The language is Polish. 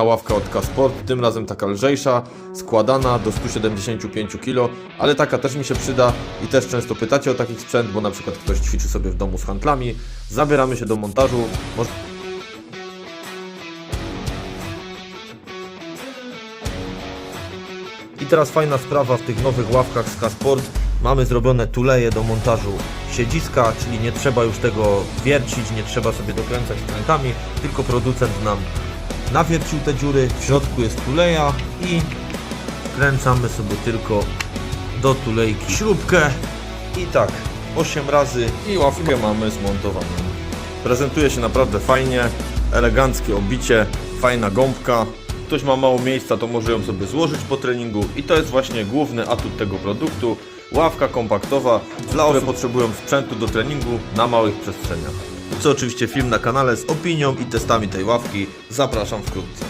Ławka od K-Sport, tym razem taka lżejsza, składana do 175 kg, ale taka też mi się przyda i też często pytacie o taki sprzęt, bo na przykład ktoś ćwiczy sobie w domu z handlami. Zabieramy się do montażu. I teraz fajna sprawa w tych nowych ławkach z K-Sport. Mamy zrobione tuleje do montażu siedziska, czyli nie trzeba już tego wiercić, nie trzeba sobie dokręcać krętami, tylko producent nam nawiercił te dziury, w środku jest tuleja i kręcamy sobie tylko do tulejki śrubkę i tak 8 razy i ławkę mamy zmontowaną. Prezentuje się naprawdę fajnie, eleganckie obicie, fajna gąbka. Ktoś ma mało miejsca, to może ją sobie złożyć po treningu i to jest właśnie główny atut tego produktu. Ławka kompaktowa dla osób, które potrzebują sprzętu do treningu na małych przestrzeniach. Co oczywiście film na kanale z opinią i testami tej ławki. Zapraszam wkrótce.